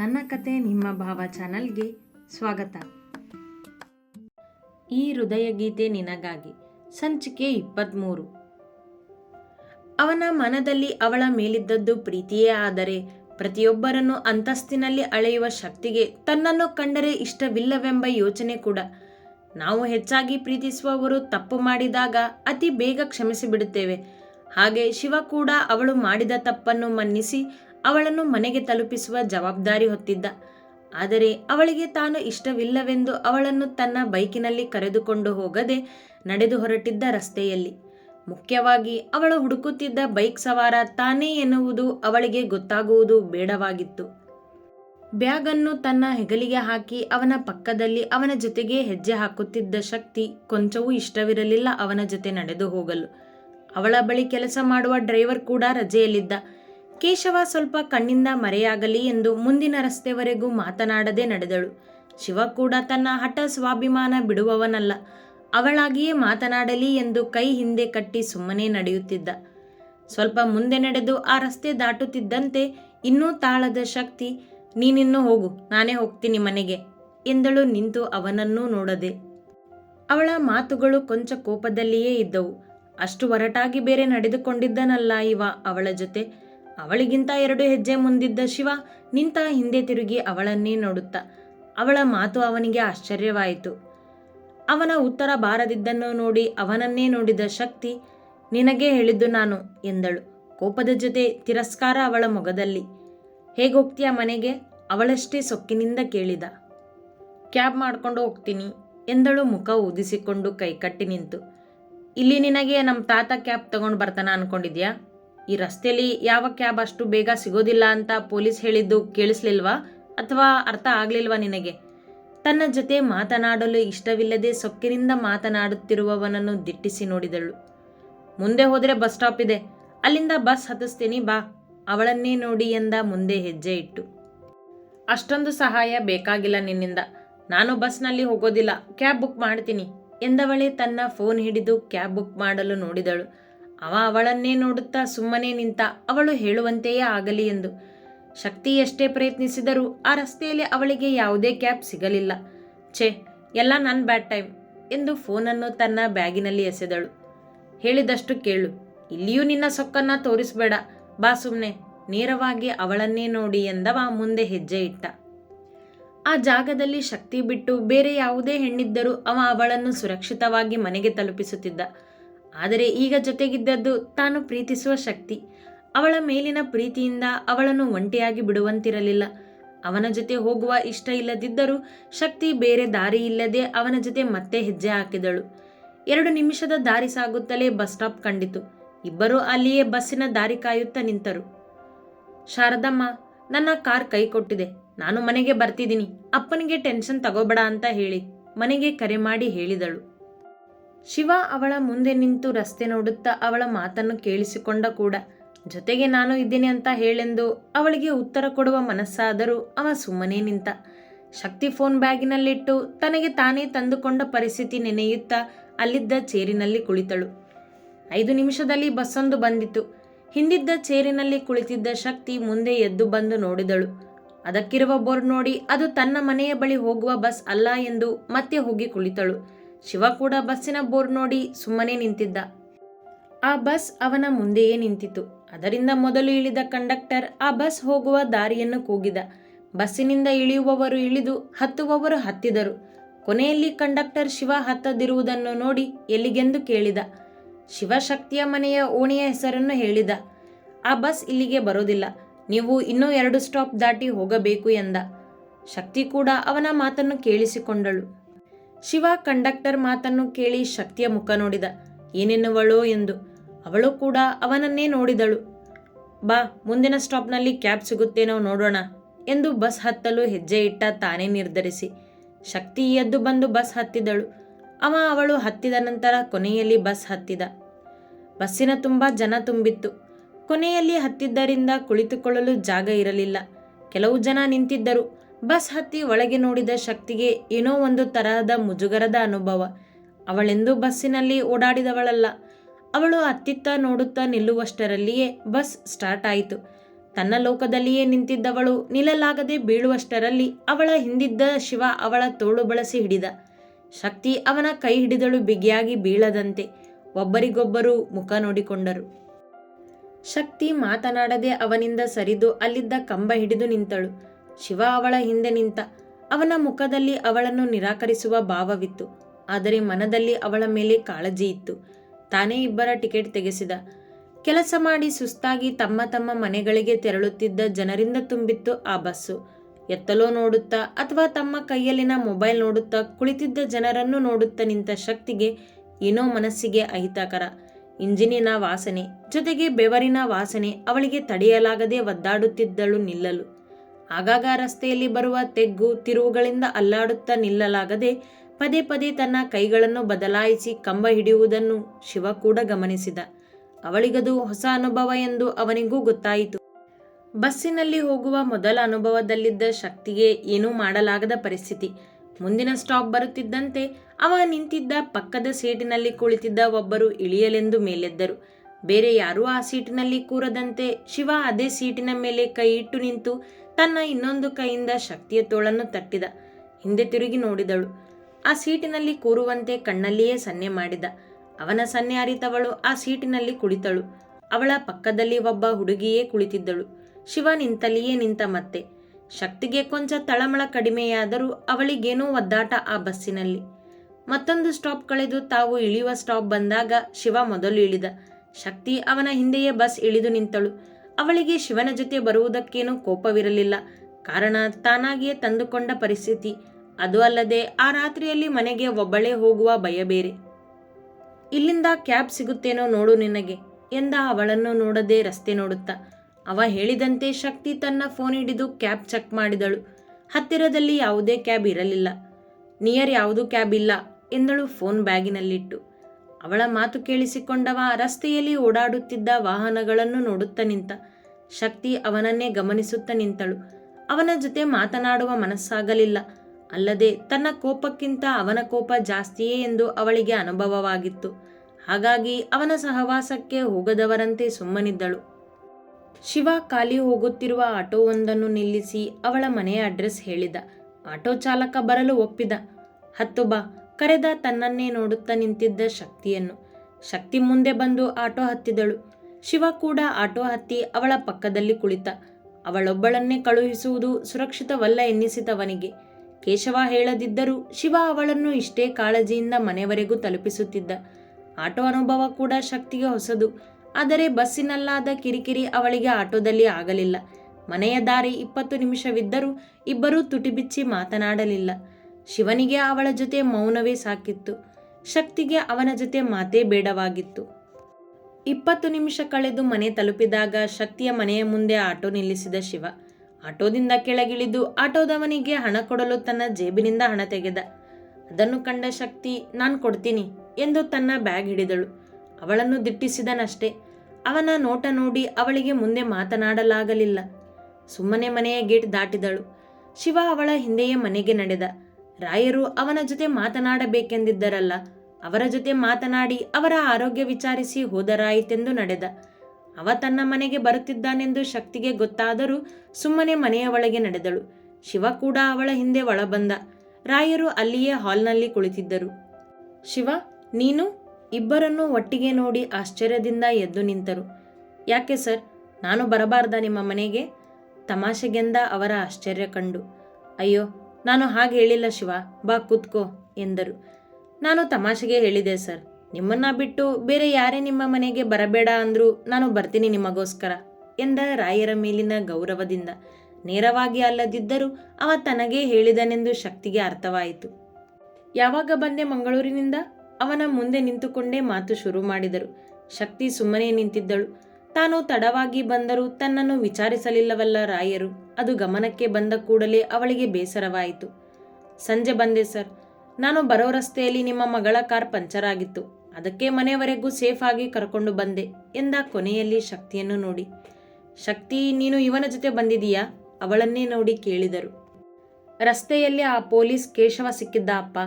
ನನ್ನ ಕತೆ ನಿಮ್ಮ ಭಾವ ಚಾನಲ್ಗೆ ಸ್ವಾಗತ. ಈ ಹೃದಯ ಗೀತೆ ನಿನಗಾಗಿ ಸಂಚಿಕೆ ಇಪ್ಪತ್ತ್ಮೂರು ಅವನ ಮನದಲ್ಲಿ ಅವಳ ಮೇಲಿದ್ದದ್ದು ಪ್ರೀತಿಯೇ ಆದರೆ ಪ್ರತಿಯೊಬ್ಬರನ್ನು ಅಂತಸ್ತಿನಲ್ಲಿ ಅಳೆಯುವ ಶಕ್ತಿಗೆ ತನ್ನನ್ನು ಕಂಡರೆ ಇಷ್ಟವಿಲ್ಲವೆಂಬ ಯೋಚನೆ ಕೂಡ. ನಾವು ಹೆಚ್ಚಾಗಿ ಪ್ರೀತಿಸುವವರು ತಪ್ಪು ಮಾಡಿದಾಗ ಅತಿ ಬೇಗ ಕ್ಷಮಿಸಿಬಿಡುತ್ತೇವೆ. ಹಾಗೆ ಶಿವ ಕೂಡ ಅವಳು ಮಾಡಿದ ತಪ್ಪನ್ನು ಮನ್ನಿಸಿ ಅವಳನ್ನು ಮನೆಗೆ ತಲುಪಿಸುವ ಜವಾಬ್ದಾರಿ ಹೊತ್ತಿದ್ದ. ಆದರೆ ಅವಳಿಗೆ ತಾನು ಇಷ್ಟವಿಲ್ಲವೆಂದು ಅವಳನ್ನು ತನ್ನ ಬೈಕಿನಲ್ಲಿ ಕರೆದುಕೊಂಡು ಹೋಗದೆ ನಡೆದು ಹೊರಟಿದ್ದ ರಸ್ತೆಯಲ್ಲಿ. ಮುಖ್ಯವಾಗಿ ಅವಳು ಹುಡುಕುತ್ತಿದ್ದ ಬೈಕ್ ಸವಾರ ತಾನೇ ಎನ್ನುವುದು ಅವಳಿಗೆ ಗೊತ್ತಾಗುವುದು ಬೇಡವಾಗಿತ್ತು. ಬ್ಯಾಗನ್ನು ತನ್ನ ಹೆಗಲಿಗೆ ಹಾಕಿ ಅವನ ಪಕ್ಕದಲ್ಲಿ ಅವನ ಜೊತೆಗೆ ಹೆಜ್ಜೆ ಹಾಕುತ್ತಿದ್ದ ಶಕ್ತಿ ಕೊಂಚವೂ ಇಷ್ಟವಿರಲಿಲ್ಲ ಅವನ ಜೊತೆ ನಡೆದು ಹೋಗಲು. ಅವಳ ಬಳಿ ಕೆಲಸ ಮಾಡುವ ಡ್ರೈವರ್ ಕೂಡ ರಜೆಯಲ್ಲಿದ್ದ. ಕೇಶವ ಸ್ವಲ್ಪ ಕಣ್ಣಿಂದ ಮರೆಯಾಗಲಿ ಎಂದು ಮುಂದಿನ ರಸ್ತೆವರೆಗೂ ಮಾತನಾಡದೆ ನಡೆದಳು. ಶಿವ ಕೂಡ ತನ್ನ ಹಠ ಸ್ವಾಭಿಮಾನ ಬಿಡುವವನಲ್ಲ. ಅವಳಾಗಿಯೇ ಮಾತನಾಡಲಿ ಎಂದು ಕೈ ಹಿಂದೆ ಕಟ್ಟಿ ಸುಮ್ಮನೆ ನಡೆಯುತ್ತಿದ್ದ. ಸ್ವಲ್ಪ ಮುಂದೆ ನಡೆದು ಆ ರಸ್ತೆ ದಾಟುತ್ತಿದ್ದಂತೆ ಇನ್ನೂ ತಾಳದ ಶಕ್ತಿ, ನೀನಿನ್ನೂ ಹೋಗು, ನಾನೇ ಹೋಗ್ತೀನಿ ಮನೆಗೆ ಎಂದಳು ನಿಂತು ಅವನನ್ನೂ ನೋಡದೆ. ಅವಳ ಮಾತುಗಳು ಕೊಂಚ ಕೋಪದಲ್ಲಿಯೇ ಇದ್ದವು. ಅಷ್ಟು ಒರಟಾಗಿ ಬೇರೆ ನಡೆದುಕೊಂಡಿದ್ದನಲ್ಲ ಇವ ಅವಳ ಜೊತೆ. ಅವಳಿಗಿಂತ ಎರಡು ಹೆಜ್ಜೆ ಮುಂದಿದ್ದ ಶಿವ ನಿಂತ ಹಿಂದೆ ತಿರುಗಿ ಅವಳನ್ನೇ ನೋಡುತ್ತಾ. ಅವಳ ಮಾತು ಅವನಿಗೆ ಆಶ್ಚರ್ಯವಾಯಿತು. ಅವನ ಉತ್ತರ ಬಾರದಿದ್ದನ್ನು ನೋಡಿ ಅವನನ್ನೇ ನೋಡಿದ ಶಕ್ತಿ, ನಿನಗೆ ಹೇಳಿದ್ದು ನಾನು ಎಂದಳು. ಕೋಪದ ಜೊತೆ ತಿರಸ್ಕಾರ ಅವಳ ಮೊಗದಲ್ಲಿ. ಹೇಗೋಗ್ತೀಯ ಮನೆಗೆ? ಅವಳಷ್ಟೇ ಸೊಕ್ಕಿನಿಂದ ಕೇಳಿದ. ಕ್ಯಾಬ್ ಮಾಡ್ಕೊಂಡು ಹೋಗ್ತೀನಿ ಎಂದಳು ಮುಖ ಊದಿಸಿಕೊಂಡು ಕೈಕಟ್ಟಿ ನಿಂತು. ಇಲ್ಲಿ ನಿನಗೆ ನಮ್ಮ ತಾತ ಕ್ಯಾಬ್ ತಗೊಂಡು ಬರ್ತಾನ ಅನ್ಕೊಂಡಿದ್ಯಾ? ಈ ರಸ್ತೆಯಲ್ಲಿ ಯಾವ ಕ್ಯಾಬ್ ಅಷ್ಟು ಬೇಗ ಸಿಗೋದಿಲ್ಲ ಅಂತ ಪೊಲೀಸ್ ಹೇಳಿದ್ದು ಕೇಳಿಸ್ಲಿಲ್ವಾ? ಅಥವಾ ಅರ್ಥ ಆಗ್ಲಿಲ್ವಾ ನಿನಗೆ? ತನ್ನ ಜೊತೆ ಮಾತನಾಡಲು ಇಷ್ಟವಿಲ್ಲದೆ ಸೊಕ್ಕಿನಿಂದ ಮಾತನಾಡುತ್ತಿರುವವನನ್ನು ದಿಟ್ಟಿಸಿ ನೋಡಿದಳು. ಮುಂದೆ ಹೋದರೆ ಬಸ್ ಸ್ಟಾಪ್ ಇದೆ. ಅಲ್ಲಿಂದ ಬಸ್ ಹತ್ತಿಸ್ತೀನಿ, ಬಾ. ಅವಳನ್ನೇ ನೋಡಿ ಎಂದ ಮುಂದೆ ಹೆಜ್ಜೆ ಇಟ್ಟು. ಅಷ್ಟೊಂದು ಸಹಾಯ ಬೇಕಾಗಿಲ್ಲ ನಿನ್ನಿಂದ. ನಾನು ಬಸ್ನಲ್ಲಿ ಹೋಗೋದಿಲ್ಲ. ಕ್ಯಾಬ್ ಬುಕ್ ಮಾಡ್ತೀನಿ ಎಂದವಳೆ ತನ್ನ ಫೋನ್ ಹಿಡಿದು ಕ್ಯಾಬ್ ಬುಕ್ ಮಾಡಲು ನೋಡಿದಳು. ಅವ ಅವಳನ್ನೇ ನೋಡುತ್ತಾ ಸುಮ್ಮನೆ ನಿಂತ ಅವಳು ಹೇಳುವಂತೆಯೇ ಆಗಲಿ ಎಂದು. ಶಕ್ತಿ ಎಷ್ಟೇ ಪ್ರಯತ್ನಿಸಿದರೂ ಆ ರಸ್ತೆಯಲ್ಲಿ ಅವಳಿಗೆ ಯಾವುದೇ ಕ್ಯಾಬ್ ಸಿಗಲಿಲ್ಲ. ಛೇ, ಎಲ್ಲ ನನ್ನ ಬ್ಯಾಡ್ ಟೈಮ್ ಎಂದು ಫೋನನ್ನು ತನ್ನ ಬ್ಯಾಗಿನಲ್ಲಿ ಎಸೆದಳು. ಹೇಳಿದಷ್ಟು ಕೇಳು. ಇಲ್ಲಿಯೂ ನಿನ್ನ ಸೊಕ್ಕನ್ನ ತೋರಿಸಬೇಡ. ಬಾ ಸುಮ್ಮನೆ ನೇರವಾಗಿ ಅವಳನ್ನೇ ನೋಡಿ ಎಂದವ ಮುಂದೆ ಹೆಜ್ಜೆ ಇಟ್ಟ. ಆ ಜಾಗದಲ್ಲಿ ಶಕ್ತಿ ಬಿಟ್ಟು ಬೇರೆ ಯಾವುದೇ ಹೆಣ್ಣಿದ್ದರೂ ಅವ ಅವಳನ್ನು ಸುರಕ್ಷಿತವಾಗಿ ಮನೆಗೆ ತಲುಪಿಸುತ್ತಿದ್ದ. ಆದರೆ ಈಗ ಜೊತೆಗಿದ್ದದ್ದು ತಾನು ಪ್ರೀತಿಸುವ ಶಕ್ತಿ. ಅವಳ ಮೇಲಿನ ಪ್ರೀತಿಯಿಂದ ಅವಳನ್ನು ಒಂಟಿಯಾಗಿ ಬಿಡುವಂತಿರಲಿಲ್ಲ. ಅವನ ಜೊತೆ ಹೋಗುವ ಇಷ್ಟ ಇಲ್ಲದಿದ್ದರೂ ಶಕ್ತಿ ಬೇರೆ ದಾರಿ ಇಲ್ಲದೆ ಅವನ ಜೊತೆ ಮತ್ತೆ ಹೆಜ್ಜೆ ಹಾಕಿದಳು. ಎರಡು ನಿಮಿಷದ ದಾರಿ ಸಾಗುತ್ತಲೇ ಬಸ್ ಸ್ಟಾಪ್ ಕಂಡಿತು. ಇಬ್ಬರೂ ಅಲ್ಲಿಯೇ ಬಸ್ಸಿನ ದಾರಿ ಕಾಯುತ್ತಾ ನಿಂತರು. ಶಾರದಮ್ಮ, ನನ್ನ ಕಾರ್ ಕೈ ಕೊಟ್ಟಿದೆ. ನಾನು ಮನೆಗೆ ಬರ್ತಿದ್ದೀನಿ. ಅಪ್ಪನಿಗೆ ಟೆನ್ಷನ್ ತಗೋಬೇಡ ಅಂತ ಹೇಳಿ ಮನೆಗೆ ಕರೆ ಮಾಡಿ ಹೇಳಿದಳು. ಶಿವ ಅವಳ ಮುಂದೆ ನಿಂತು ರಸ್ತೆ ನೋಡುತ್ತಾ ಅವಳ ಮಾತನ್ನು ಕೇಳಿಸಿಕೊಂಡ ಕೂಡ, ಜೊತೆಗೆ ನಾನು ಇದ್ದೇನೆ ಅಂತ ಹೇಳೆಂದು ಅವಳಿಗೆ ಉತ್ತರ ಕೊಡುವ ಮನಸ್ಸಾದರೂ ಅವ ಸುಮ್ಮನೆ ನಿಂತ. ಶಕ್ತಿ ಫೋನ್ ಬ್ಯಾಗಿನಲ್ಲಿಟ್ಟು ತನಗೆ ತಾನೇ ತಂದುಕೊಂಡ ಪರಿಸ್ಥಿತಿ ನೆನೆಯುತ್ತಾ ಅಲ್ಲಿದ್ದ ಚೇರಿನಲ್ಲಿ ಕುಳಿತಳು. ಐದು ನಿಮಿಷದಲ್ಲಿ ಬಸ್ಸೊಂದು ಬಂದಿತು. ಹಿಂದಿದ್ದ ಚೇರಿನಲ್ಲಿ ಕುಳಿತಿದ್ದ ಶಕ್ತಿ ಮುಂದೆ ಎದ್ದು ಬಂದು ನೋಡಿದಳು. ಅದಕ್ಕಿರುವ ಬೋರ್ಡ್ ನೋಡಿ ಅದು ತನ್ನ ಮನೆಯ ಬಳಿ ಹೋಗುವ ಬಸ್ ಅಲ್ಲ ಎಂದು ಮತ್ತೆ ಹೋಗಿ ಕುಳಿತಳು. ಶಿವ ಕೂಡ ಬಸ್ಸಿನ ಬೋರ್ ನೋಡಿ ಸುಮ್ಮನೆ ನಿಂತಿದ್ದ. ಆ ಬಸ್ ಅವನ ಮುಂದೆಯೇ ನಿಂತಿತು ಅದರಿಂದ ಮೊದಲು ಇಳಿದ ಕಂಡಕ್ಟರ್ ಆ ಬಸ್ ಹೋಗುವ ದಾರಿಯನ್ನು ಕೂಗಿದ. ಬಸ್ಸಿನಿಂದ ಇಳಿಯುವವರು ಇಳಿದು ಹತ್ತುವವರು ಹತ್ತಿದರು. ಕೊನೆಯಲ್ಲಿ ಕಂಡಕ್ಟರ್ ಶಿವ ಹತ್ತದಿರುವುದನ್ನು ನೋಡಿ ಎಲ್ಲಿಗೆಂದು ಕೇಳಿದ. ಶಿವಶಕ್ತಿಯ ಮನೆಯ ಓಣಿಯ ಹೆಸರನ್ನು ಹೇಳಿದ. ಆ ಬಸ್ ಇಲ್ಲಿಗೆ ಬರೋದಿಲ್ಲ. ನೀವು ಇನ್ನೂ ಎರಡು ಸ್ಟಾಪ್ ದಾಟಿ ಹೋಗಬೇಕು ಎಂದ. ಶಕ್ತಿ ಕೂಡ ಅವನ ಮಾತನ್ನು ಕೇಳಿಸಿಕೊಂಡಳು. ಶಿವ ಕಂಡಕ್ಟರ್ ಮಾತನ್ನು ಕೇಳಿ ಶಕ್ತಿಯ ಮುಖ ನೋಡಿದ. ಏನೆನ್ನುವಳೋ ಎಂದು. ಅವಳು ಕೂಡ ಅವನನ್ನೇ ನೋಡಿದಳು. ಬಾ, ಮುಂದಿನ ಸ್ಟಾಪ್ನಲ್ಲಿ ಕ್ಯಾಬ್ ಸಿಗುತ್ತೇನೋ ನೋಡೋಣ ಎಂದು ಬಸ್ ಹತ್ತಲು ಹೆಜ್ಜೆ ಇಟ್ಟ ತಾನೇ ನಿರ್ಧರಿಸಿ. ಶಕ್ತಿ ಎದ್ದು ಬಂದು ಬಸ್ ಹತ್ತಿದಳು. ಅವ ಅವಳು ಹತ್ತಿದ ನಂತರ ಕೊನೆಯಲ್ಲಿ ಬಸ್ ಹತ್ತಿದ. ಬಸ್ಸಿನ ತುಂಬ ಜನ ತುಂಬಿತ್ತು. ಕೊನೆಯಲ್ಲಿ ಹತ್ತಿದ್ದರಿಂದ ಕುಳಿತುಕೊಳ್ಳಲು ಜಾಗ ಇರಲಿಲ್ಲ. ಕೆಲವು ಜನ ನಿಂತಿದ್ದರು. ಬಸ್ ಹತ್ತಿ ಒಳಗೆ ನೋಡಿದ ಶಕ್ತಿಗೆ ಏನೋ ಒಂದು ತರಹದ ಮುಜುಗರದ ಅನುಭವ. ಅವಳೆಂದು ಬಸ್ಸಿನಲ್ಲಿ ಓಡಾಡಿದವಳಲ್ಲ. ಅವಳು ಅತ್ತಿತ್ತ ನೋಡುತ್ತಾ ನಿಲ್ಲುವಷ್ಟರಲ್ಲಿಯೇ ಬಸ್ ಸ್ಟಾರ್ಟ್ ಆಯಿತು. ತನ್ನ ಲೋಕದಲ್ಲಿಯೇ ನಿಂತಿದ್ದವಳು ನಿಲ್ಲಲಾಗದೆ ಬೀಳುವಷ್ಟರಲ್ಲಿ ಅವಳ ಹಿಂದಿದ್ದ ಶಿವ ಅವಳ ತೋಳು ಬಳಸಿ ಹಿಡಿದ. ಶಕ್ತಿ ಅವನ ಕೈ ಹಿಡಿದಳು ಬಿಗಿಯಾಗಿ ಬೀಳದಂತೆ. ಒಬ್ಬರಿಗೊಬ್ಬರು ಮುಖ ನೋಡಿಕೊಂಡರು. ಶಕ್ತಿ ಮಾತನಾಡದೆ ಅವನಿಂದ ಸರಿದು ಅಲ್ಲಿದ್ದ ಕಂಬ ಹಿಡಿದು ನಿಂತಳು. ಶಿವ ಅವಳ ಹಿಂದೆ ನಿಂತ ಅವನ ಮುಖದಲ್ಲಿ ಅವಳನ್ನು ನಿರಾಕರಿಸುವ ಭಾವವಿತ್ತು. ಆದರೆ ಮನದಲ್ಲಿ ಅವಳ ಮೇಲೆ ಕಾಳಜಿ ಇತ್ತು. ತಾನೇ ಇಬ್ಬರ ಟಿಕೆಟ್ ತೆಗೆಸಿದ. ಕೆಲಸ ಮಾಡಿ ಸುಸ್ತಾಗಿ ತಮ್ಮ ತಮ್ಮ ಮನೆಗಳಿಗೆ ತೆರಳುತ್ತಿದ್ದ ಜನರಿಂದ ತುಂಬಿತ್ತು ಆ ಬಸ್ಸು. ಎತ್ತಲೋ ನೋಡುತ್ತಾ ಅಥವಾ ತಮ್ಮ ಕೈಯಲ್ಲಿನ ಮೊಬೈಲ್ ನೋಡುತ್ತಾ ಕುಳಿತಿದ್ದ ಜನರನ್ನು ನೋಡುತ್ತಾ ನಿಂತ ಶಕ್ತಿಗೆ ಏನೋ ಮನಸ್ಸಿಗೆ ಅಹಿತಕರ. ಇಂಜಿನಿನ ವಾಸನೆ ಜೊತೆಗೆ ಬೆವರಿನ ವಾಸನೆ ಅವಳಿಗೆ ತಡೆಯಲಾಗದೆ ಒದ್ದಾಡುತ್ತಿದ್ದಳು ನಿಲ್ಲಲು. ಆಗಾಗ ರಸ್ತೆಯಲ್ಲಿ ಬರುವ ತೆಗ್ಗು ತಿರುವುಗಳಿಂದ ಅಲ್ಲಾಡುತ್ತಾ ನಿಲ್ಲಲಾಗದೆ ಪದೇ ಪದೇ ತನ್ನ ಕೈಗಳನ್ನು ಬದಲಾಯಿಸಿ ಕಂಬ ಹಿಡಿಯುವುದನ್ನು ಶಿವ ಕೂಡ ಗಮನಿಸಿದ. ಅವಳಿಗದು ಹೊಸ ಅನುಭವ ಎಂದು ಅವನಿಗೂ ಗೊತ್ತಾಯಿತು. ಬಸ್ಸಿನಲ್ಲಿ ಹೋಗುವ ಮೊದಲ ಅನುಭವದಲ್ಲಿದ್ದ ಶಕ್ತಿಗೆ ಏನೂ ಮಾಡಲಾಗದ ಪರಿಸ್ಥಿತಿ. ಮುಂದಿನ ಸ್ಟಾಪ್ ಬರುತ್ತಿದ್ದಂತೆ ಅವ ನಿಂತಿದ್ದ ಪಕ್ಕದ ಸೀಟಿನಲ್ಲಿ ಕುಳಿತಿದ್ದ ಒಬ್ಬರು ಇಳಿಯಲೆಂದು ಮೇಲೆದ್ದರು. ಬೇರೆ ಯಾರೂ ಆ ಸೀಟಿನಲ್ಲಿ ಕೂರದಂತೆ ಶಿವ ಅದೇ ಸೀಟಿನ ಮೇಲೆ ಕೈ ಇಟ್ಟು ನಿಂತು ತನ್ನ ಇನ್ನೊಂದು ಕೈಯಿಂದ ಶಕ್ತಿಯ ತೋಳನ್ನು ತಟ್ಟಿದ. ಹಿಂದೆ ತಿರುಗಿ ನೋಡಿದಳು. ಆ ಸೀಟಿನಲ್ಲಿ ಕೂರುವಂತೆ ಕಣ್ಣಲ್ಲಿಯೇ ಸನ್ನೆ ಮಾಡಿದ. ಅವನ ಸನ್ನೆ ಅರಿತವಳು. ಆ ಸೀಟಿನಲ್ಲಿ ಕುಳಿತಳು. ಅವಳ ಪಕ್ಕದಲ್ಲಿ ಒಬ್ಬ ಹುಡುಗಿಯೇ ಕುಳಿತಿದ್ದಳು. ಶಿವ ನಿಂತಲ್ಲಿಯೇ ನಿಂತ ಮತ್ತೆ. ಶಕ್ತಿಗೆ ಕೊಂಚ ತಳಮಳ ಕಡಿಮೆಯಾದರೂ ಅವಳಿಗೇನೋ ಒದ್ದಾಟ ಆ ಬಸ್ಸಿನಲ್ಲಿ. ಮತ್ತೊಂದು ಸ್ಟಾಪ್ ಕಳೆದು ತಾವು ಇಳಿಯುವ ಸ್ಟಾಪ್ ಬಂದಾಗ ಶಿವ ಮೊದಲು ಇಳಿದ. ಶಕ್ತಿ ಅವನ ಹಿಂದೆಯೇ ಬಸ್ ಇಳಿದು ನಿಂತಳು. ಅವಳಿಗೆ ಶಿವನ ಜೊತೆ ಬರುವುದಕ್ಕೇನೂ ಕೋಪವಿರಲಿಲ್ಲ. ಕಾರಣ ತಾನಾಗಿಯೇ ತಂದುಕೊಂಡ ಪರಿಸ್ಥಿತಿ. ಅದು ಅಲ್ಲದೆ ಆ ರಾತ್ರಿಯಲ್ಲಿ ಮನೆಗೆ ಒಬ್ಬಳೇ ಹೋಗುವ ಭಯ ಬೇರೆ. ಇಲ್ಲಿಂದ ಕ್ಯಾಬ್ ಸಿಗುತ್ತೇನೋ ನೋಡು ನಿನಗೆ ಎಂದ ಅವಳನ್ನು ನೋಡದೆ ರಸ್ತೆ ನೋಡುತ್ತಾ. ಅವ ಹೇಳಿದಂತೆ ಶಕ್ತಿ ತನ್ನ ಫೋನ್ ಹಿಡಿದು ಕ್ಯಾಬ್ ಚೆಕ್ ಮಾಡಿದಳು. ಹತ್ತಿರದಲ್ಲಿ ಯಾವುದೇ ಕ್ಯಾಬ್ ಇರಲಿಲ್ಲ. ನಿಯರ್ ಯಾವುದೂ ಕ್ಯಾಬ್ ಇಲ್ಲ ಎಂದಳು ಫೋನ್ ಬ್ಯಾಗಿನಲ್ಲಿಟ್ಟು. ಅವಳ ಮಾತು ಕೇಳಿಸಿಕೊಂಡವ ರಸ್ತೆಯಲ್ಲಿ ಓಡಾಡುತ್ತಿದ್ದ ವಾಹನಗಳನ್ನು ನೋಡುತ್ತ ನಿಂತ. ಶಕ್ತಿ ಅವನನ್ನೇ ಗಮನಿಸುತ್ತ ನಿಂತಳು. ಅವನ ಜೊತೆ ಮಾತನಾಡುವ ಮನಸ್ಸಾಗಲಿಲ್ಲ. ಅಲ್ಲದೆ ತನ್ನ ಕೋಪಕ್ಕಿಂತ ಅವನ ಕೋಪ ಜಾಸ್ತಿಯೇ ಎಂದು ಅವಳಿಗೆ ಅನುಭವವಾಗಿತ್ತು. ಹಾಗಾಗಿ ಅವನ ಸಹವಾಸಕ್ಕೆ ಹೋಗದವರಂತೆ ಸುಮ್ಮನಿದ್ದಳು. ಶಿವ ಖಾಲಿ ಹೋಗುತ್ತಿರುವ ಆಟೋವೊಂದನ್ನು ನಿಲ್ಲಿಸಿ ಅವಳ ಮನೆಯ ಅಡ್ರೆಸ್ ಹೇಳಿದ. ಆಟೋ ಚಾಲಕ ಬರಲು ಒಪ್ಪಿದ. ಹತ್ತು ಬಾ, ಕರೆದ ತನ್ನನ್ನೇ ನೋಡುತ್ತಾ ನಿಂತಿದ್ದ ಶಕ್ತಿಯನ್ನು. ಶಕ್ತಿ ಮುಂದೆ ಬಂದು ಆಟೋ ಹತ್ತಿದಳು. ಶಿವ ಕೂಡ ಆಟೋ ಹತ್ತಿ ಅವಳ ಪಕ್ಕದಲ್ಲಿ ಕುಳಿತ. ಅವಳೊಬ್ಬಳನ್ನೇ ಕಳುಹಿಸುವುದು ಸುರಕ್ಷಿತವಲ್ಲ ಎನ್ನಿಸಿತವನಿಗೆ ಕೇಶವ ಹೇಳದಿದ್ದರೂ ಶಿವ ಅವಳನ್ನು ಇಷ್ಟೇ ಕಾಳಜಿಯಿಂದ ಮನೆವರೆಗೂ ತಲುಪಿಸುತ್ತಿದ್ದ. ಆಟೋ ಅನುಭವ ಕೂಡ ಶಕ್ತಿಗೆ ಹೊಸದು. ಆದರೆ ಬಸ್ಸಿನಲ್ಲಾದ ಕಿರಿಕಿರಿ ಅವಳಿಗೆ ಆಟೋದಲ್ಲಿ ಆಗಲಿಲ್ಲ. ಮನೆಯ ದಾರಿ ಇಪ್ಪತ್ತು ನಿಮಿಷವಿದ್ದರೂ ಇಬ್ಬರೂ ತುಟಿಬಿಚ್ಚಿ ಮಾತನಾಡಲಿಲ್ಲ. ಶಿವನಿಗೆ ಅವಳ ಜೊತೆ ಮೌನವೇ ಸಾಕಿತ್ತು. ಶಕ್ತಿಗೆ ಅವನ ಜೊತೆ ಮಾತೇ ಬೇಡವಾಗಿತ್ತು. ಇಪ್ಪತ್ತು ನಿಮಿಷ ಕಳೆದು ಮನೆ ತಲುಪಿದಾಗ ಶಕ್ತಿಯ ಮನೆಯ ಮುಂದೆ ಆಟೋ ನಿಲ್ಲಿಸಿದ ಶಿವ. ಆಟೋದಿಂದ ಕೆಳಗಿಳಿದು ಆಟೋದವನಿಗೆ ಹಣ ಕೊಡಲು ತನ್ನ ಜೇಬಿನಿಂದ ಹಣ ತೆಗೆದ. ಅದನ್ನು ಕಂಡ ಶಕ್ತಿ, ನಾನು ಕೊಡ್ತೀನಿ ಎಂದು ತನ್ನ ಬ್ಯಾಗ್ ಹಿಡಿದಳು. ಅವಳನ್ನು ದಿಟ್ಟಿಸಿದನಷ್ಟೇ. ಅವನ ನೋಟ ನೋಡಿ ಅವಳಿಗೆ ಮುಂದೆ ಮಾತನಾಡಲಾಗಲಿಲ್ಲ. ಸುಮ್ಮನೆ ಮನೆಯ ಗೇಟ್ ದಾಟಿದಳು. ಶಿವ ಅವಳ ಹಿಂದೆಯೇ ಮನೆಗೆ ನಡೆದ. ರಾಯರು ಅವನ ಜೊತೆ ಮಾತನಾಡಬೇಕೆಂದಿದ್ದರಲ್ಲ. ಅವರ ಜೊತೆ ಮಾತನಾಡಿ ಅವರ ಆರೋಗ್ಯ ವಿಚಾರಿಸಿ ಹೋದರಾಯಿತೆಂದು ನಡೆದ. ಅವ ತನ್ನ ಮನೆಗೆ ಬರುತ್ತಿದ್ದಾನೆಂದು ಶಕ್ತಿಗೆ ಗೊತ್ತಾದರೂ ಸುಮ್ಮನೆ ಮನೆಯ ಒಳಗೆ ನಡೆದಳು. ಶಿವ ಕೂಡ ಅವಳ ಹಿಂದೆ ಒಳಬಂದ. ರಾಯರು ಅಲ್ಲಿಯೇ ಹಾಲ್ನಲ್ಲಿ ಕುಳಿತಿದ್ದರು. ಶಿವ, ನೀನು? ಇಬ್ಬರನ್ನೂ ಒಟ್ಟಿಗೆ ನೋಡಿ ಆಶ್ಚರ್ಯದಿಂದ ಎದ್ದು ನಿಂತರು. ಯಾಕೆ ಸರ್? ನಾನು ಬರಬಾರ್ದ ನಿಮ್ಮ ಮನೆಗೆ? ತಮಾಷೆಗೆಂದ ಅವರ ಆಶ್ಚರ್ಯ ಕಂಡು. ಅಯ್ಯೋ, ನಾನು ಹಾಗೆ ಹೇಳಿಲ್ಲ ಶಿವ. ಬಾ, ಕೂತ್ಕೋ ಎಂದರು. ನಾನು ತಮಾಷೆಗೆ ಹೇಳಿದೆ, ಸರ್. ನಿಮ್ಮನ್ನ ಬಿಟ್ಟು ಬೇರೆ ಯಾರೇ ನಿಮ್ಮ ಮನೆಗೆ ಬರಬೇಡ ಅಂದರೂ ನಾನು ಬರ್ತೀನಿ ನಿಮಗೋಸ್ಕರ ಎಂದ ರಾಯರ ಮೇಲಿನ ಗೌರವದಿಂದ. ನೇರವಾಗಿ ಅಲ್ಲದಿದ್ದರೂ ಅವ ತನಗೇ ಹೇಳಿದನೆಂದು ಶಕ್ತಿಗೆ ಅರ್ಥವಾಯಿತು. ಯಾವಾಗ ಬಂದೆ ಮಂಗಳೂರಿನಿಂದ? ಅವನ ಮುಂದೆ ನಿಂತುಕೊಂಡೇ ಮಾತು ಶುರು ಮಾಡಿದರು. ಶಕ್ತಿ ಸುಮ್ಮನೆ ನಿಂತಿದ್ದಳು. ತಾನು ತಡವಾಗಿ ಬಂದರೂ ತನ್ನನ್ನು ವಿಚಾರಿಸಲಿಲ್ಲವಲ್ಲ ರಾಯರು. ಅದು ಗಮನಕ್ಕೆ ಬಂದ ಕೂಡಲೇ ಅವಳಿಗೆ ಬೇಸರವಾಯಿತು. ಸಂಜೆ ಬಂದೆ, ಸರ್. ನಾನು ಬರೋ ರಸ್ತೆಯಲ್ಲಿ ನಿಮ್ಮ ಮಗಳ ಕಾರ್ ಪಂಚರ್ ಆಗಿತ್ತು. ಅದಕ್ಕೆ ಮನೆಯವರೆಗೂ ಸೇಫ್ ಆಗಿ ಕರ್ಕೊಂಡು ಬಂದೆ ಎಂದ ಕೊನೆಯಲ್ಲಿ ಶಕ್ತಿಯನ್ನು ನೋಡಿ. ಶಕ್ತಿ, ನೀನು ಇವನ ಜೊತೆ ಬಂದಿದೀಯಾ ಅವಳನ್ನೇ ನೋಡಿ ಕೇಳಿದರು. ರಸ್ತೆಯಲ್ಲಿ ಆ ಪೊಲೀಸ್ ಕೇಶವ ಸಿಕ್ಕಿದ್ದ ಅಪ್ಪ.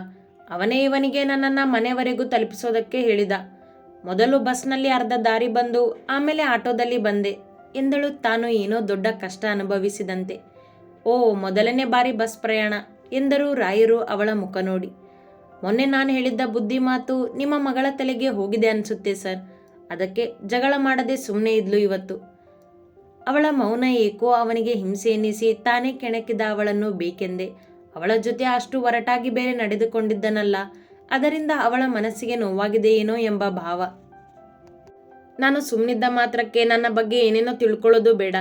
ಅವನೇ ಇವನಿಗೆ ನನ್ನನ್ನು ಮನೆವರೆಗೂ ತಲುಪಿಸೋದಕ್ಕೆ ಹೇಳಿದ. ಮೊದಲು ಬಸ್ನಲ್ಲಿ ಅರ್ಧ ದಾರಿ ಬಂದು ಆಮೇಲೆ ಆಟೋದಲ್ಲಿ ಬಂದೆ ಎಂದಳು ತಾನು ಏನೋ ದೊಡ್ಡ ಕಷ್ಟ ಅನುಭವಿಸಿದಂತೆ. ಓ, ಮೊದಲನೇ ಬಾರಿ ಬಸ್ ಪ್ರಯಾಣ ಎಂದರು ರಾಯರು ಅವಳ ಮುಖ ನೋಡಿ. ಮೊನ್ನೆ ನಾನು ಹೇಳಿದ್ದ ಬುದ್ಧಿ ಮಾತು ನಿಮ್ಮ ಮಗಳ ತಲೆಗೆ ಹೋಗಿದೆ ಅನಿಸುತ್ತೆ ಸರ್. ಅದಕ್ಕೆ ಜಗಳ ಮಾಡದೆ ಸುಮ್ಮನೆ ಇದ್ಲು ಇವತ್ತು. ಅವಳ ಮೌನ ಏಕೋ ಅವನಿಗೆ ಹಿಂಸೆ ಎನ್ನಿಸಿ ತಾನೇ ಕೆಣಕಿದ ಅವಳನ್ನು ಬೇಕೆಂದೆ. ಅವಳ ಜೊತೆ ಅಷ್ಟು ಒರಟಾಗಿ ಬೇರೆ ನಡೆದುಕೊಂಡಿದ್ದನಲ್ಲ, ಅದರಿಂದ ಅವಳ ಮನಸ್ಸಿಗೆ ನೋವಾಗಿದೆಯೇನೋ ಎಂಬ ಭಾವ. ನಾನು ಸುಮ್ಮನಿದ್ದ ಮಾತ್ರಕ್ಕೆ ನನ್ನ ಬಗ್ಗೆ ಏನೇನೋ ತಿಳ್ಕೊಳ್ಳೋದು ಬೇಡ.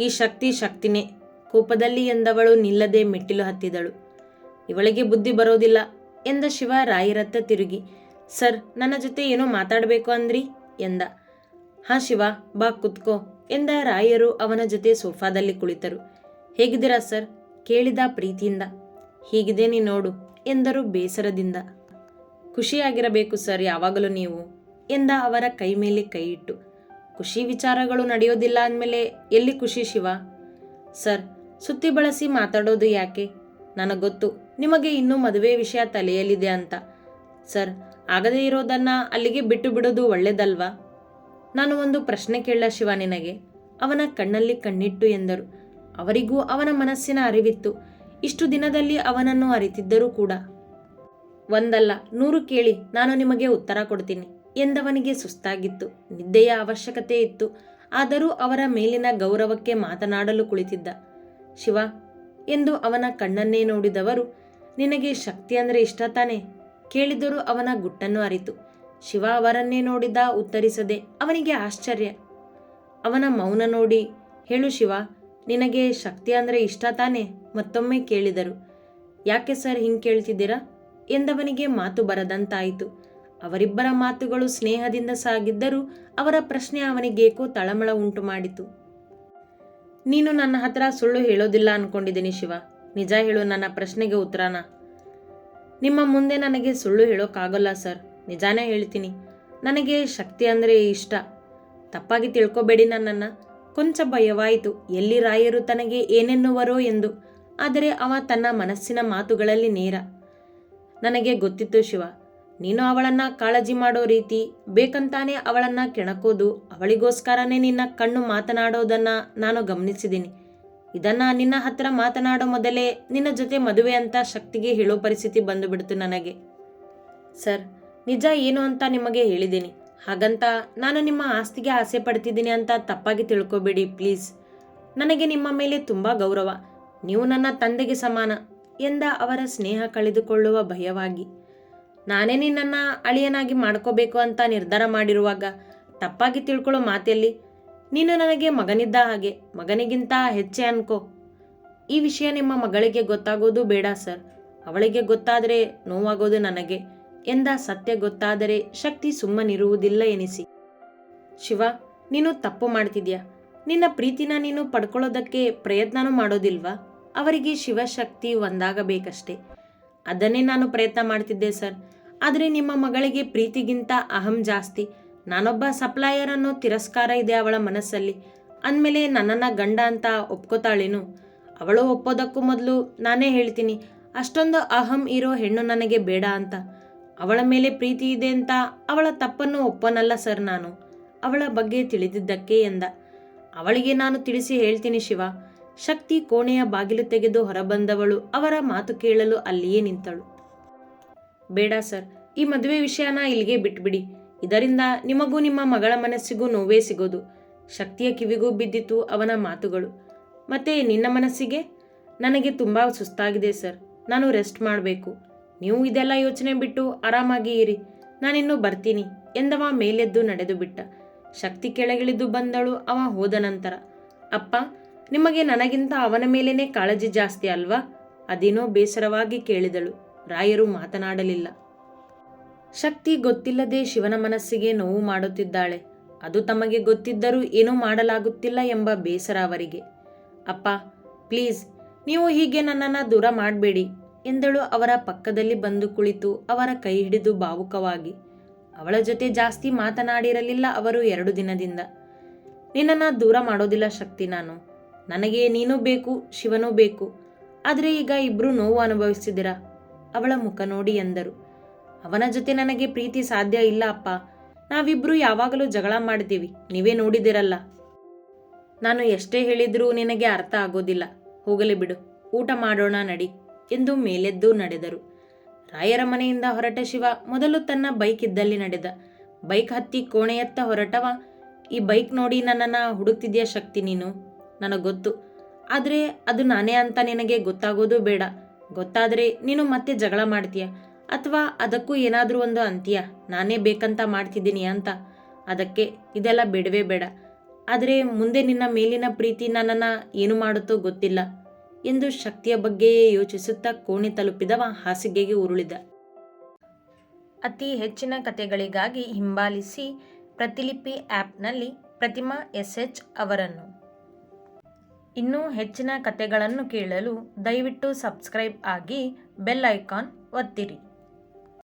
ಈ ಶಕ್ತಿ ಶಕ್ತಿನೇ. ಕೋಪದಲ್ಲಿ ಎಂದವಳು ನಿಲ್ಲದೆ ಮೆಟ್ಟಿಲು ಹತ್ತಿದಳು. ಇವಳಿಗೆ ಬುದ್ಧಿ ಬರೋದಿಲ್ಲ. ಎಂದ ಶಿವ ರಾಯರತ್ತ ತಿರುಗಿ, ಸರ್, ನನ್ನ ಜೊತೆ ಏನೋ ಮಾತಾಡಬೇಕು ಅಂದ್ರಿ? ಎಂದ. ಹಾ ಶಿವ, ಬಾ ಕುತ್ಕೋ, ಎಂದ ರಾಯರು ಅವನ ಜೊತೆ ಸೋಫಾದಲ್ಲಿ ಕುಳಿತರು. ಹೇಗಿದ್ದೀರಾ ಸರ್? ಕೇಳಿದ ಪ್ರೀತಿಯಿಂದ. ಹೀಗಿದೆ ನೀ ನೋಡು, ಎಂದರು ಬೇಸರದಿಂದ. ಖುಷಿಯಾಗಿರಬೇಕು ಸರ್, ಯಾವಾಗಲೂ ನೀವು, ಎಂದ ಅವರ ಕೈ ಮೇಲೆ ಕೈ ಇಟ್ಟು. ಖುಷಿ ವಿಚಾರಗಳು ನಡೆಯೋದಿಲ್ಲ ಅಂದಮೇಲೆ ಎಲ್ಲಿ ಖುಷಿ ಶಿವ? ಸರ್, ಸುತ್ತಿ ಬಳಸಿ ಮಾತಾಡೋದು ಯಾಕೆ? ನನಗೆ ಗೊತ್ತು. ನಿಮಗೆ ಇನ್ನೂ ಮದುವೆ ವಿಷಯ ತಲೆಯಲ್ಲಿದೆ ಅಂತ. ಸರ್, ಆಗದೇ ಇರೋದನ್ನ ಅಲ್ಲಿಗೆ ಬಿಟ್ಟು ಬಿಡೋದು ಒಳ್ಳೇದಲ್ವಾ? ನಾನು ಒಂದು ಪ್ರಶ್ನೆ ಕೇಳ ಶಿವ ನಿನಗೆ. ಅವನ ಕಣ್ಣಲ್ಲಿ ಕಣ್ಣಿಟ್ಟು ಎಂದರು. ಅವರಿಗೂ ಅವನ ಮನಸ್ಸಿನ ಅರಿವಿತ್ತು. ಇಷ್ಟು ದಿನದಲ್ಲಿ ಅವನನ್ನು ಅರಿತಿದ್ದರೂ ಕೂಡ. ಒಂದಲ್ಲ, ನೂರು ಕೇಳಿ ನಾನು ನಿಮಗೆ ಉತ್ತರ ಕೊಡ್ತೀನಿ ಎಂದವನಿಗೆ ಸುಸ್ತಾಗಿತ್ತು. ನಿದ್ದೆಯ ಅವಶ್ಯಕತೆ ಇತ್ತು. ಆದರೂ ಅವರ ಮೇಲಿನ ಗೌರವಕ್ಕೆ ಮಾತನಾಡಲು ಕುಳಿತಿದ್ದ. ಶಿವ ಎಂದು ಅವನ ಕಣ್ಣನ್ನೇ ನೋಡಿದವರು, ನಿನಗೆ ಶಕ್ತಿ ಅಂದರೆ ಇಷ್ಟ ತಾನೆ? ಕೇಳಿದರೂ ಅವನ ಗುಟ್ಟನ್ನು ಅರಿತು. ಶಿವ ಅವರನ್ನೇ ನೋಡಿದ ಉತ್ತರಿಸದೆ, ಅವನಿಗೆ ಆಶ್ಚರ್ಯ. ಅವನ ಮೌನ ನೋಡಿ, ಹೇಳು ಶಿವ, ನಿನಗೆ ಶಕ್ತಿ ಅಂದರೆ ಇಷ್ಟ ತಾನೆ? ಮತ್ತೊಮ್ಮೆ ಕೇಳಿದರು, ಯಾಕೆ ಸರ್ ಹಿಂಗೆ ಕೇಳ್ತಿದ್ದೀರಾ? ಎಂದವನಿಗೆ ಮಾತು ಬರದಂತಾಯಿತು. ಅವರಿಬ್ಬರ ಮಾತುಗಳು ಸ್ನೇಹದಿಂದ ಸಾಗಿದ್ದರೂ ಅವರ ಪ್ರಶ್ನೆ ಅವನಿಗೇಕೋ ತಳಮಳ ಉಂಟು ಮಾಡಿತು ನೀನು ನನ್ನ ಹತ್ರ ಸುಳ್ಳು ಹೇಳೋದಿಲ್ಲ ಅನ್ಕೊಂಡಿದ್ದೀನಿ ಶಿವ. ನಿಜ ಹೇಳು ನನ್ನ ಪ್ರಶ್ನೆಗೆ ಉತ್ತರನ. ನಿಮ್ಮ ಮುಂದೆ ನನಗೆ ಸುಳ್ಳು ಹೇಳೋಕ್ಕಾಗಲ್ಲ ಸರ್. ನಿಜಾನೇ ಹೇಳ್ತೀನಿ. ನನಗೆ ಶಕ್ತಿ ಅಂದರೆ ಇಷ್ಟ. ತಪ್ಪಾಗಿ ತಿಳ್ಕೊಬೇಡಿ ನನ್ನನ್ನು. ಕೊಂಚ ಭಯವಾಯಿತು. ಎಲ್ಲಿ ರಾಯರು ತನಗೆ ಏನೆನ್ನುವರೋ ಎಂದು. ಆದರೆ ಅವ ತನ್ನ ಮನಸ್ಸಿನ ಮಾತುಗಳಲ್ಲಿ ನೇರ. ನನಗೆ ಗೊತ್ತಿತ್ತು ಶಿವ. ನೀನು ಅವಳನ್ನ ಕಾಳಜಿ ಮಾಡೋ ರೀತಿ ಬೇಕಂತಾನೆ ಅವಳನ್ನ ಕೆಣಕೋದು ಅವಳಿಗೋಸ್ಕರನೇ ನಿನ್ನ ಕಣ್ಣು ಮಾತನಾಡೋದನ್ನ ನಾನು ಗಮನಿಸಿದ್ದೀನಿ ಇದನ್ನ ನಿನ್ನ ಹತ್ರ ಮಾತನಾಡೋ ಮೊದಲೇ ನಿನ್ನ ಜೊತೆ ಮದುವೆ ಅಂತ ಶಕ್ತಿಗೆ ಹೇಳೋ ಪರಿಸ್ಥಿತಿ ಬಂದುಬಿಡ್ತು ನನಗೆ. ಸರ್, ನಿಜ ಏನು ಅಂತ ನಿಮಗೆ ಹೇಳಿದ್ದೀನಿ ಹಾಗಂತ ನಾನು ನಿಮ್ಮ ಆಸ್ತಿಗೆ ಆಸೆ ಪಡ್ತಿದ್ದೀನಿ ಅಂತ ತಪ್ಪಾಗಿ ತಿಳ್ಕೊಬೇಡಿ ಪ್ಲೀಸ್. ನನಗೆ ನಿಮ್ಮ ಮೇಲೆ ತುಂಬ ಗೌರವ. ನೀವು ನನ್ನ ತಂದೆಗೆ ಸಮಾನ ಎಂದ ಅವರ ಸ್ನೇಹ ಕಳೆದುಕೊಳ್ಳುವ ಭಯವಾಗಿ. ನಾನೇ ನಿನ್ನನ್ನು ಅಳಿಯನಾಗಿ ಮಾಡ್ಕೋಬೇಕು ಅಂತ ನಿರ್ಧಾರ ಮಾಡಿರುವಾಗ ತಪ್ಪಾಗಿ ತಿಳ್ಕೊಳ್ಳೋ ಮಾತೆಲ್ಲಿ, ನೀನು ನನಗೆ ಮಗನಿದ್ದ ಹಾಗೆ, ಮಗನಿಗಿಂತ ಹೆಚ್ಚೆ ಅನ್ಕೋ. ಈ ವಿಷಯ ನಿಮ್ಮ ಮಗಳಿಗೆ ಗೊತ್ತಾಗೋದು ಬೇಡ ಸರ್. ಅವಳಿಗೆ ಗೊತ್ತಾದರೆ ನೋವಾಗೋದು ನನಗೆ, ಎಂದ ಸತ್ಯ ಗೊತ್ತಾದರೆ ಶಕ್ತಿ ಸುಮ್ಮನಿರುವುದಿಲ್ಲ ಎನಿಸಿ. ಶಿವ, ನೀನು ತಪ್ಪು ಮಾಡ್ತಿದ್ಯಾ? ನಿನ್ನ ಪ್ರೀತಿನ ನೀನು ಪಡ್ಕೊಳ್ಳೋದಕ್ಕೆ ಪ್ರಯತ್ನನೂ ಮಾಡೋದಿಲ್ವಾ? ಅವರಿಗೆ ಶಿವಶಕ್ತಿ ಒಂದಾಗಬೇಕಷ್ಟೇ. ಅದನ್ನೇ ನಾನು ಪ್ರಯತ್ನ ಮಾಡ್ತಿದ್ದೆ ಸರ್. ಆದರೆ ನಿಮ್ಮ ಮಗಳಿಗೆ ಪ್ರೀತಿಗಿಂತ ಅಹಂ ಜಾಸ್ತಿ. ನಾನೊಬ್ಬ ಸಪ್ಲಾಯರ್ ಅನ್ನೋ ತಿರಸ್ಕಾರ ಇದೆ ಅವಳ ಮನಸ್ಸಲ್ಲಿ. ಅಂದಮೇಲೆ ನನ್ನನ್ನು ಗಂಡ ಅಂತ ಒಪ್ಕೋತಾಳೇನು? ಅವಳು ಒಪ್ಪೋದಕ್ಕೂ ಮೊದಲು ನಾನೇ ಹೇಳ್ತೀನಿ, ಅಷ್ಟೊಂದು ಅಹಂ ಇರೋ ಹೆಣ್ಣು ನನಗೆ ಬೇಡ ಅಂತ. ಅವಳ ಮೇಲೆ ಪ್ರೀತಿ ಇದೆ ಅಂತ ಅವಳ ತಪ್ಪನ್ನು ಒಪ್ಪನಲ್ಲ ಸರ್ ನಾನು. ಅವಳ ಬಗ್ಗೆ ತಿಳಿದಿದ್ದಕ್ಕೆ ಎಂದ. ಅವಳಿಗೆ ನಾನು ತಿಳಿಸಿ ಹೇಳ್ತೀನಿ ಶಿವ. ಶಕ್ತಿ ಕೋಣೆಯ ಬಾಗಿಲು ತೆಗೆದು ಹೊರಬಂದವಳು ಅವರ ಮಾತು ಕೇಳಲು ಅಲ್ಲಿಯೇ ನಿಂತಳು. ಬೇಡ ಸರ್, ಈ ಮದುವೆ ವಿಷಯನ ಇಲ್ಲಿಗೆ ಬಿಟ್ಬಿಡಿ. ಇದರಿಂದ ನಿಮಗೂ ನಿಮ್ಮ ಮಗಳ ಮನಸ್ಸಿಗೂ ನೋವೇ ಸಿಗೋದು. ಶಕ್ತಿಯ ಕಿವಿಗೂ ಬಿದ್ದಿತು ಅವನ ಮಾತುಗಳು. ಮತ್ತೆ ನಿನ್ನ ಮನಸ್ಸಿಗೆ? ನನಗೆ ತುಂಬ ಸುಸ್ತಾಗಿದೆ ಸರ್, ನಾನು ರೆಸ್ಟ್ ಮಾಡಬೇಕು. ನೀವು ಇದೆಲ್ಲ ಯೋಚನೆ ಬಿಟ್ಟು ಆರಾಮಾಗಿ ಇರಿ. ನಾನಿನ್ನು ಬರ್ತೀನಿ, ಎಂದವ ಮೇಲೆದ್ದು ನಡೆದು ಬಿಟ್ಟ. ಶಕ್ತಿ ಕೆಳಗಿಳಿದು ಬಂದಳು ಅವ ಹೋದ ನಂತರ. ಅಪ್ಪ, ನಿಮಗೆ ನನಗಿಂತ ಅವನ ಮೇಲೇನೆ ಕಾಳಜಿ ಜಾಸ್ತಿ ಅಲ್ವಾ? ಅದೇನೋ ಬೇಸರವಾಗಿ ಕೇಳಿದಳು. ರಾಯರು ಮಾತನಾಡಲಿಲ್ಲ. ಶಕ್ತಿ ಗೊತ್ತಿಲ್ಲದೆ ಶಿವನ ಮನಸ್ಸಿಗೆ ನೋವು ಮಾಡುತ್ತಿದ್ದಾಳೆ. ಅದು ತಮಗೆ ಗೊತ್ತಿದ್ದರೂ ಏನೂ ಮಾಡಲಾಗುತ್ತಿಲ್ಲ ಎಂಬ ಬೇಸರ ಅವರಿಗೆ. ಅಪ್ಪ, ಪ್ಲೀಸ್, ನೀವು ಹೀಗೆ ನನ್ನನ್ನು ದೂರ ಮಾಡಬೇಡಿ ಎಂದಳು ಅವರ ಪಕ್ಕದಲ್ಲಿ ಬಂದು ಕುಳಿತು ಅವರ ಕೈ ಹಿಡಿದು ಭಾವುಕವಾಗಿ ಅವಳ ಜೊತೆ ಜಾಸ್ತಿ ಮಾತನಾಡಿರಲಿಲ್ಲ ಅವರು ಎರಡು ದಿನದಿಂದ. ನಿನ್ನನ್ನು ದೂರ ಮಾಡೋದಿಲ್ಲ ಶಕ್ತಿ ನಾನು. ನನಗೆ ನೀನು ಬೇಕು, ಶಿವನೂ ಬೇಕು. ಆದರೆ ಈಗ ಇಬ್ರು ನೋವು ಅನುಭವಿಸಿದಿರಾ ಅವಳ ಮುಖ ನೋಡಿ ಎಂದರು. ಅವನ ಜೊತೆ ನನಗೆ ಪ್ರೀತಿ ಸಾಧ್ಯ ಇಲ್ಲ, ಅಪ್ಪ. ನಾವಿಬ್ರು ಯಾವಾಗಲೂ ಜಗಳ ಮಾಡ್ತೀವಿ ನೀವೇ ನೋಡಿದಿರಲ್ಲ ನಾನು ಎಷ್ಟೇ ಹೇಳಿದರೂ ನಿನಗೆ ಅರ್ಥ ಆಗೋದಿಲ್ಲ. ಹೋಗಲಿ ಬಿಡು. ಊಟ ಮಾಡೋಣ ನಡಿ ಎಂದು ಮೇಲೆದ್ದು ನಡೆದರು. ರಾಯರ ಮನೆಯಿಂದ ಹೊರಟ ಶಿವ ಮೊದಲು ತನ್ನ ಬೈಕ್ ಇದ್ದಲ್ಲಿ ನಡೆದ. ಬೈಕ್ ಹತ್ತಿ ಕೋಣೆಯತ್ತ ಹೊರಟವ. ಈ ಬೈಕ್ ನೋಡಿ ನನ್ನನ್ನು ಹುಡುಕ್ತಿದ್ಯಾ ಶಕ್ತಿ ನೀನು? ನನಗೆ ಗೊತ್ತು ಆದರೆ ಅದು ನಾನೇ ಅಂತ ನಿನಗೆ ಗೊತ್ತಾಗೋದು ಬೇಡ. ಗೊತ್ತಾದರೆ ನೀನು ಮತ್ತೆ ಜಗಳ ಮಾಡ್ತೀಯ? ಅಥವಾ ಅದಕ್ಕೂ ಏನಾದರೂ ಒಂದು ಅಂತೀಯ? ನಾನೇ ಬೇಕಂತ ಮಾಡ್ತಿದ್ದೀನಿ ಅಂತ? ಅದಕ್ಕೆ ಇದೆಲ್ಲ ಬೇಡವೇ ಬೇಡ. ಆದರೆ ಮುಂದೆ ನಿನ್ನ ಮೇಲಿನ ಪ್ರೀತಿ ನನ್ನನ್ನು ಏನು ಮಾಡುತ್ತೋ ಗೊತ್ತಿಲ್ಲ ಎಂದು ಶಕ್ತಿಯ ಬಗ್ಗೆಯೇ ಯೋಚಿಸುತ್ತಾ ಕೋಣೆ ತಲುಪಿದವ ಹಾಸಿಗೆಗೆ ಉರುಳಿದ. ಅತಿ ಹೆಚ್ಚಿನ ಕಥೆಗಳಿಗಾಗಿ ಹಿಂಬಾಲಿಸಿ ಪ್ರತಿಲಿಪಿ ಆ್ಯಪ್ನಲ್ಲಿ ಪ್ರತಿಮಾ ಎಸ್ ಎಚ್ ಅವರನ್ನು. ಇನ್ನೂ ಹೆಚ್ಚಿನ ಕಥೆಗಳನ್ನು ಕೇಳಲು ದಯವಿಟ್ಟು ಸಬ್ಸ್ಕ್ರೈಬ್ ಆಗಿ ಬೆಲ್ ಐಕಾನ್ ಒತ್ತಿರಿ.